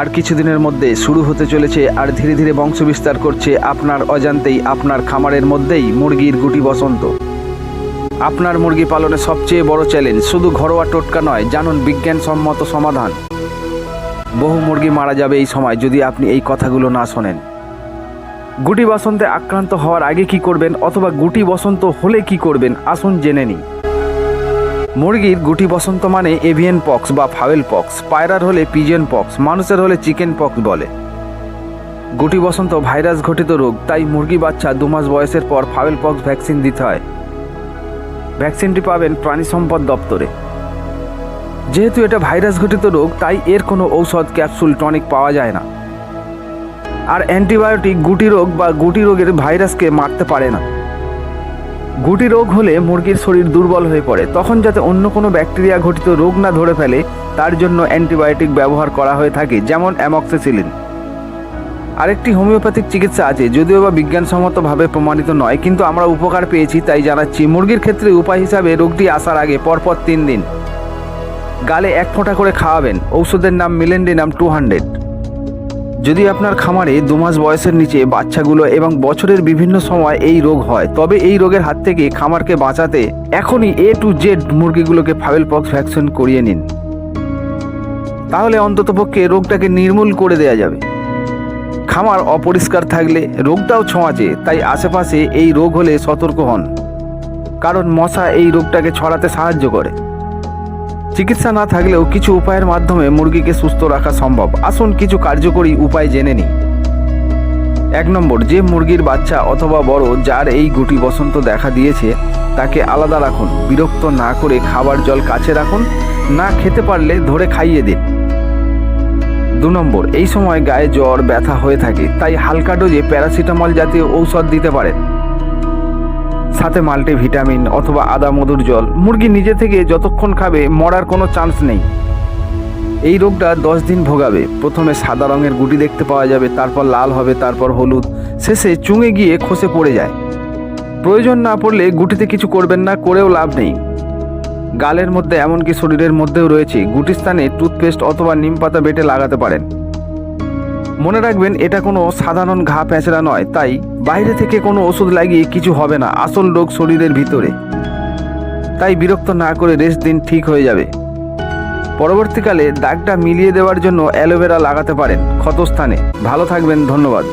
আর কিছুদিনের মধ্যে শুরু হতে চলেছে আর ধীরে ধীরে বংশবিস্তার করছে আপনার অজান্তেই আপনার খামারের মধ্যেই মুরগির গুটি বসন্ত। আপনার মুরগি পালনে সবচেয়ে বড় চ্যালেঞ্জ শুধু ঘরোয়া টোটকা নয়, জানুন বিজ্ঞানসম্মত সমাধান। বহু মুরগি মারা যাবে এই সময় যদি আপনি এই কথাগুলো না শোনেন। গুটি বসন্তে আক্রান্ত হওয়ার আগে কি করবেন অথবা গুটি বসন্ত হলে কি করবেন, আসুন জেনে নিই। মুরগির গুটি বসন্ত মানে এভিয়ান পক্স বা ফাওয়েল পক্স, পায়রার হলে পিজেন পক্স, মানুষের হলে চিকেন পক্স বলে। গুটি বসন্ত ভাইরাস ঘটিত রোগ, তাই মুরগি বাচ্চা দু মাস বয়সের পর ফাওয়েল পক্স ভ্যাকসিন দিতে হয়। ভ্যাকসিনটি পাবেন প্রাণী সম্পদ দপ্তরে। যেহেতু এটা ভাইরাস ঘটিত রোগ, তাই এর কোনো ঔষধ, ক্যাপসুল, টনিক পাওয়া যায় না। আর অ্যান্টিবায়োটিক, গুটি রোগ বা গুটি রোগের ভাইরাসকে মারতে পারে না। গুটি রোগ হলে মুরগির শরীর দুর্বল হয়ে পড়ে। তখন যাতে অন্য কোনো ব্যাকটেরিয়া ঘটিত রোগ না ধরে ফেলে, তার জন্য অ্যান্টিবায়োটিক ব্যবহার করা হয়ে থাকে, যেমন অ্যামক্সিসিলিন। আরেকটি হোমিওপ্যাথিক চিকিৎসা আছে, যদিও বা বিজ্ঞানসম্মতভাবে প্রমাণিত নয়, কিন্তু আমরা উপকার পেয়েছি তাই জানাচ্ছি, মুরগির ক্ষেত্রে উপায় হিসাবে রোগটি আসার আগে পরপর তিন দিন। গালে এক ফোঁটা করে খাওয়াবেন। ঔষধের নাম মিলেন্ডিনাম টু হান্ড্রেড। যদি আপনার খামারে দু মাস বয়সের নিচে বাচ্চাগুলো এবং বছরের বিভিন্ন সময় এই রোগ হয়, তবে এই রোগের হাত থেকে খামারকে বাঁচাতে এখনই এ টু জেড মুরগিগুলোকে ফাইল পক্স ভ্যাকসিন করিয়ে নিন। তাহলে অন্ততপক্ষে রোগটাকে নির্মূল করে দেওয়া যাবে। খামার অপরিষ্কার থাকলে রোগটাও ছোঁয়াচে, তাই আশেপাশে এই রোগ হলে সতর্ক হন। কারণ মশা এই রোগটাকে ছড়াতে সাহায্য করে। চিকিৎসা না থাকলেও কিছু উপায়ের মাধ্যমে মুরগিকে সুস্থ রাখা সম্ভব। আসুন কিছু কার্যকরী উপায় জেনে নিই। এক নম্বর, যে মুরগির বাচ্চা অথবা বড় যার এই গুটি বসন্ত দেখা দিয়েছে, তাকে আলাদা রাখুন। বিরক্ত না করে খাবার জল কাছে রাখুন। না খেতে পারলে ধরে খাইয়ে দিন। দু নম্বর, এই সময় গায়ে জ্বর, ব্যথা হয়ে থাকে, তাই হালকা ডোজে প্যারাসিটামল জাতীয় ঔষধ দিতে পারেন। সাথে মাল্টি ভিটামিন অথবা আদা মধুর জল। মুরগি নিজে থেকে যতক্ষণ খাবে, মরার কোনো চান্স নেই। এই রোগটা দশ দিন ভোগাবে। প্রথমে সাদা রঙের গুটি দেখতে পাওয়া যাবে, তারপর লাল হবে, তারপর হলুদ। শেষে চুঙে গিয়ে খসে পড়ে যায়। প্রয়োজন না পড়লে গুটিতে কিছু করবেন না, করেও লাভ নেই। গালের মধ্যে এমনকি শরীরের মধ্যেও রয়েছে। গুটি স্থানে টুথপেস্ট অথবা নিম পাতা বেটে লাগাতে পারেন। মনে রাখবেন, এটা কোনো সাধারণ ঘা প্যাঁচড়া নয়, তাই বাইরে থেকে কোনো ওষুধ লাগিয়ে কিছু হবে না, আসল রোগ শরীরের ভিতরে। তাই বিরক্ত না করে রেস্ট দিন ঠিক হয়ে যাবে। পরবর্তীকালে দাগটা মিলিয়ে দেওয়ার জন্য অ্যালোভেরা লাগাতে পারেন ক্ষতস্থানে। ভালো থাকবেন, ধন্যবাদ।